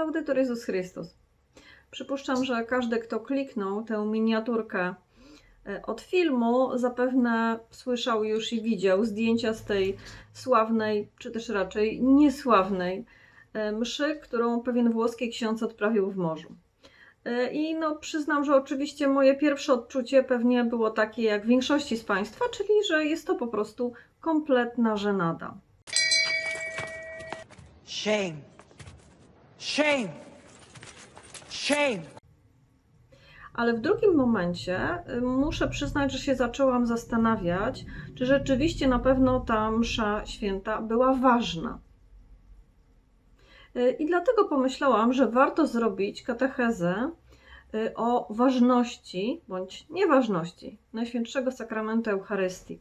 Laudetur Jezus Chrystus. Przypuszczam, że każdy, kto kliknął tę miniaturkę e, od filmu, zapewne słyszał już i widział zdjęcia z tej sławnej, czy też raczej niesławnej e, mszy, którą pewien włoski ksiądz odprawił w morzu. E, I no, przyznam, że oczywiście moje pierwsze odczucie pewnie było takie jak większości z Państwa, czyli że jest to po prostu kompletna żenada. Shame. Shame. Shame. Ale w drugim momencie y, muszę przyznać, że się zaczęłam zastanawiać, czy rzeczywiście na pewno ta msza święta była ważna. Y, I dlatego pomyślałam, że warto zrobić katechezę y, o ważności bądź nieważności Najświętszego Sakramentu Eucharystii.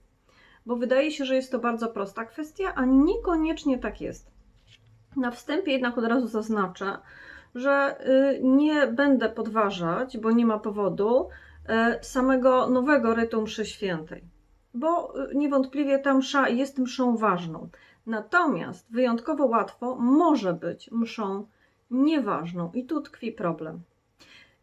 Bo wydaje się, że jest to bardzo prosta kwestia, a niekoniecznie tak jest. Na wstępie jednak od razu zaznaczę, że y, nie będę podważać, bo nie ma powodu, y, samego nowego rytu mszy świętej. Bo y, niewątpliwie ta msza jest mszą ważną. Natomiast wyjątkowo łatwo może być mszą nieważną i tu tkwi problem.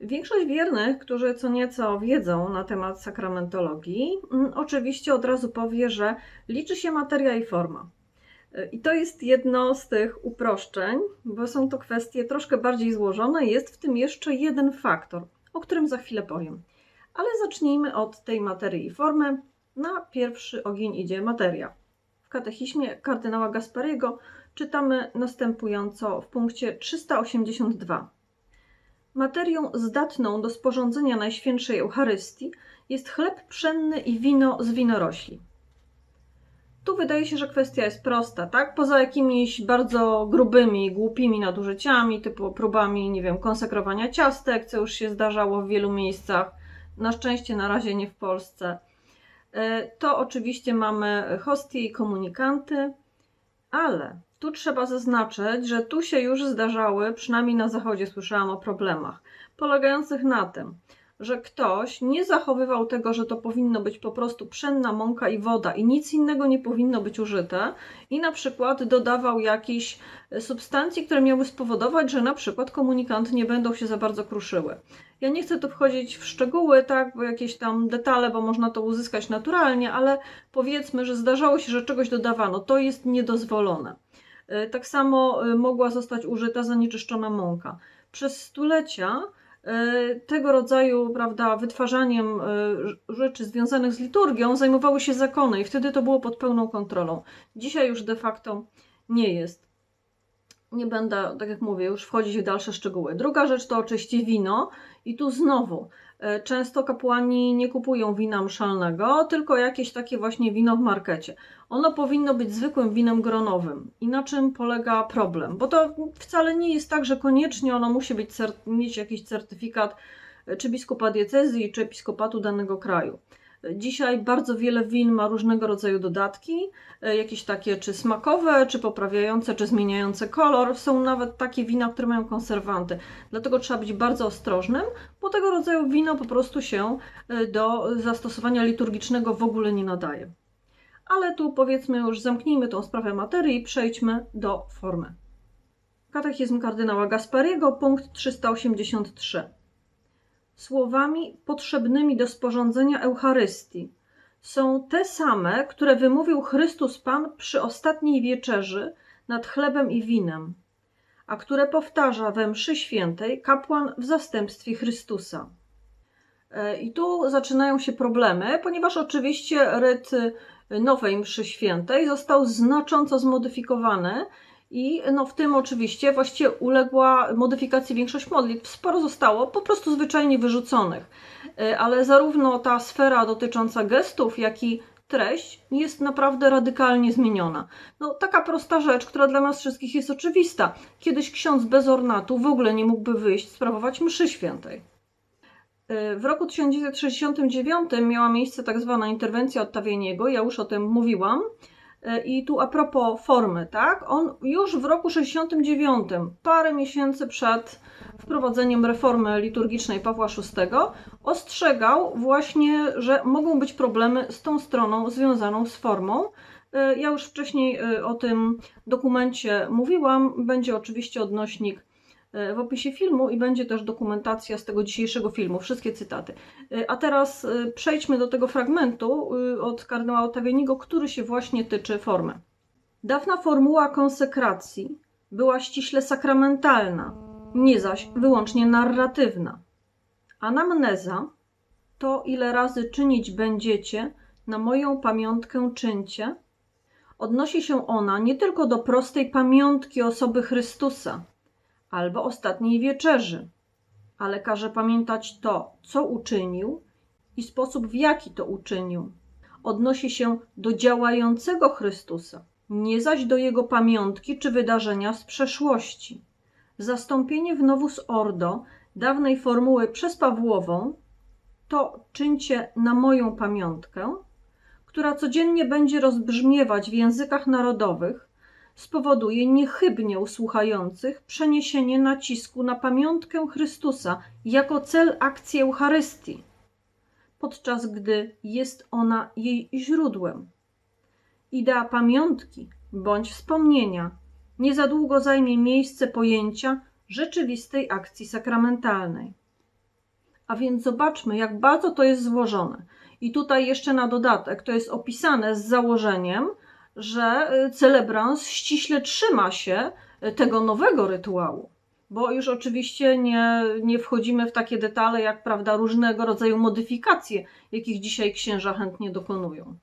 Większość wiernych, którzy co nieco wiedzą na temat sakramentologii, mm, oczywiście od razu powie, że liczy się materia i forma. I to jest jedno z tych uproszczeń, bo są to kwestie troszkę bardziej złożone. Jest w tym jeszcze jeden faktor, o którym za chwilę powiem. Ale zacznijmy od tej materii i formy. Na pierwszy ogień idzie materia. W katechizmie kardynała Gaspariego czytamy następująco w punkcie 382. Materią zdatną do sporządzenia Najświętszej Eucharystii jest chleb pszenny i wino z winorośli. Tu wydaje się, że kwestia jest prosta, tak? Poza jakimiś bardzo grubymi, głupimi nadużyciami, typu próbami, nie wiem, konsekrowania ciastek, co już się zdarzało w wielu miejscach, na szczęście na razie nie w Polsce. E, To oczywiście mamy hostie i komunikanty, ale tu trzeba zaznaczyć, że tu się już zdarzały, przynajmniej na zachodzie słyszałam o problemach, polegających na tym, że ktoś nie zachowywał tego, że to powinno być po prostu pszenna mąka i woda i nic innego nie powinno być użyte i na przykład dodawał jakichś substancji, które miały spowodować, że na przykład komunikanty nie będą się za bardzo kruszyły. Ja nie chcę tu wchodzić w szczegóły, tak, bo jakieś tam detale, bo można to uzyskać naturalnie, ale powiedzmy, że zdarzało się, że czegoś dodawano. To jest niedozwolone. Y, Tak samo y, mogła zostać użyta zanieczyszczona mąka. Przez stulecia tego rodzaju prawda, wytwarzaniem y, rzeczy związanych z liturgią zajmowały się zakony i wtedy to było pod pełną kontrolą. Dzisiaj już de facto nie jest. Nie będę, tak jak mówię, już wchodzić w dalsze szczegóły. Druga rzecz to oczywiście wino i tu znowu często kapłani nie kupują wina mszalnego, tylko jakieś takie właśnie wino w markecie. Ono powinno być zwykłym winem gronowym. I na czym polega problem? Bo to wcale nie jest tak, że koniecznie ono musi być mieć jakiś certyfikat e, czy biskupa diecezji, czy episkopatu danego kraju. Dzisiaj bardzo wiele win ma różnego rodzaju dodatki, e, jakieś takie czy smakowe, czy poprawiające, czy zmieniające kolor. Są nawet takie wina, które mają konserwanty. Dlatego trzeba być bardzo ostrożnym, bo tego rodzaju wino po prostu się e, do zastosowania liturgicznego w ogóle nie nadaje. Ale tu powiedzmy już zamknijmy tą sprawę materii i przejdźmy do formy. Katechizm kardynała Gaspariego, punkt 383. Słowami potrzebnymi do sporządzenia Eucharystii są te same, które wymówił Chrystus Pan przy ostatniej wieczerzy nad chlebem i winem, a które powtarza we mszy świętej kapłan w zastępstwie Chrystusa. E, I tu zaczynają się problemy, ponieważ oczywiście ryt nowej mszy świętej został znacząco zmodyfikowany i no w tym oczywiście właściwie uległa modyfikacji większość modlitw. Sporo zostało po prostu zwyczajnie wyrzuconych. E, Ale zarówno ta sfera dotycząca gestów, jak i treść jest naprawdę radykalnie zmieniona. No taka prosta rzecz, która dla nas wszystkich jest oczywista. Kiedyś ksiądz bez ornatu w ogóle nie mógłby wyjść sprawować mszy świętej. W roku 1969 miała miejsce tak zwana interwencja Ottavianiego, ja już o tym mówiłam. I tu a propos formy, tak? On już w roku 69, parę miesięcy przed wprowadzeniem reformy liturgicznej Pawła VI, ostrzegał właśnie, że mogą być problemy z tą stroną związaną z formą. Ja już wcześniej o tym dokumencie mówiłam, będzie oczywiście odnośnik e, w opisie filmu i będzie też dokumentacja z tego dzisiejszego filmu, wszystkie cytaty. E, A teraz e, przejdźmy do tego fragmentu e, od kardynała Ottavianigo, który się właśnie tyczy formy. Dawna formuła konsekracji była ściśle sakramentalna, nie zaś wyłącznie narratywna. Anamneza to, ile razy czynić będziecie, na moją pamiątkę czyńcie, odnosi się ona nie tylko do prostej pamiątki osoby Chrystusa albo ostatniej wieczerzy, ale każe pamiętać to, co uczynił i sposób, w jaki to uczynił. Odnosi się do działającego Chrystusa, nie zaś do jego pamiątki czy wydarzenia z przeszłości. Zastąpienie w Novus Ordo dawnej formuły przez Pawłową to czyńcie na moją pamiątkę, która codziennie będzie rozbrzmiewać w językach narodowych, spowoduje niechybnie u słuchających przeniesienie nacisku na pamiątkę Chrystusa jako cel akcji Eucharystii, podczas gdy jest ona jej źródłem. Idea pamiątki bądź wspomnienia nie za długo zajmie miejsce pojęcia rzeczywistej akcji sakramentalnej. A więc zobaczmy, jak bardzo to jest złożone. I tutaj jeszcze na dodatek to jest opisane z założeniem, że y, celebrans ściśle trzyma się y, tego nowego rytuału. Bo już oczywiście nie, nie wchodzimy w takie detale, jak prawda, różnego rodzaju modyfikacje, jakich dzisiaj księża chętnie dokonują.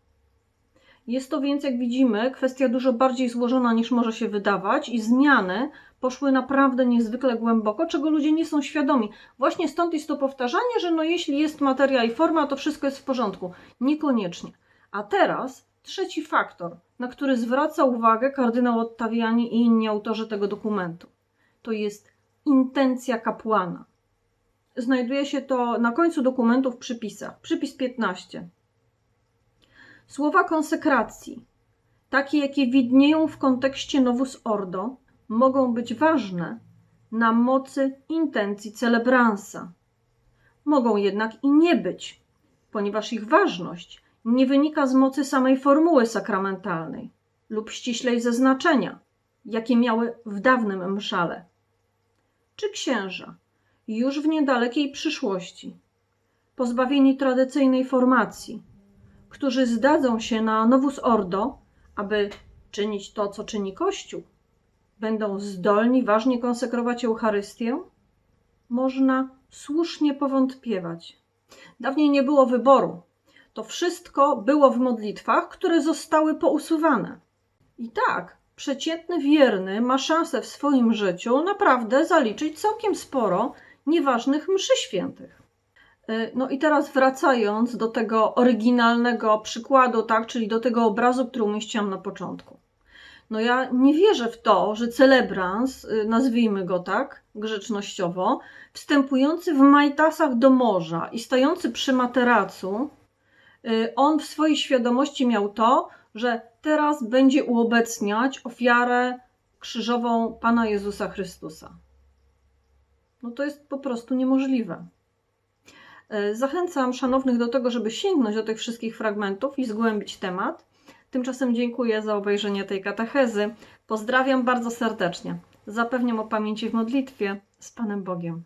Jest to więc, jak widzimy, kwestia dużo bardziej złożona niż może się wydawać, i zmiany poszły naprawdę niezwykle głęboko, czego ludzie nie są świadomi. Właśnie stąd jest to powtarzanie, że no jeśli jest materia i forma, to wszystko jest w porządku. Niekoniecznie. A teraz trzeci faktor, na który zwraca uwagę kardynał Ottaviani i inni autorzy tego dokumentu. To jest intencja kapłana. Znajduje się to na końcu dokumentu w przypisach. Przypis 15. Słowa konsekracji, takie jakie widnieją w kontekście Novus Ordo, mogą być ważne na mocy intencji celebransa. Mogą jednak i nie być, ponieważ ich ważność nie wynika z mocy samej formuły sakramentalnej lub ściślej ze znaczenia, jakie miały w dawnym mszale. Czy księża już w niedalekiej przyszłości, pozbawieni tradycyjnej formacji, którzy zdadzą się na Novus Ordo, aby czynić to, co czyni Kościół, będą zdolni ważnie konsekrować Eucharystię? Można słusznie powątpiewać. Dawniej nie było wyboru. To wszystko było w modlitwach, które zostały pousuwane. I tak, przeciętny wierny ma szansę w swoim życiu naprawdę zaliczyć całkiem sporo nieważnych mszy świętych. Y, No i teraz wracając do tego oryginalnego przykładu, tak, czyli do tego obrazu, który umieściłam na początku. No ja nie wierzę w to, że celebrans, y, nazwijmy go tak, grzecznościowo, wstępujący w majtasach do morza i stający przy materacu, on w swojej świadomości miał to, że teraz będzie uobecniać ofiarę krzyżową Pana Jezusa Chrystusa. No to jest po prostu niemożliwe. E, Zachęcam szanownych do tego, żeby sięgnąć do tych wszystkich fragmentów i zgłębić temat. Tymczasem dziękuję za obejrzenie tej katechezy. Pozdrawiam bardzo serdecznie. Zapewniam o pamięci w modlitwie z Panem Bogiem.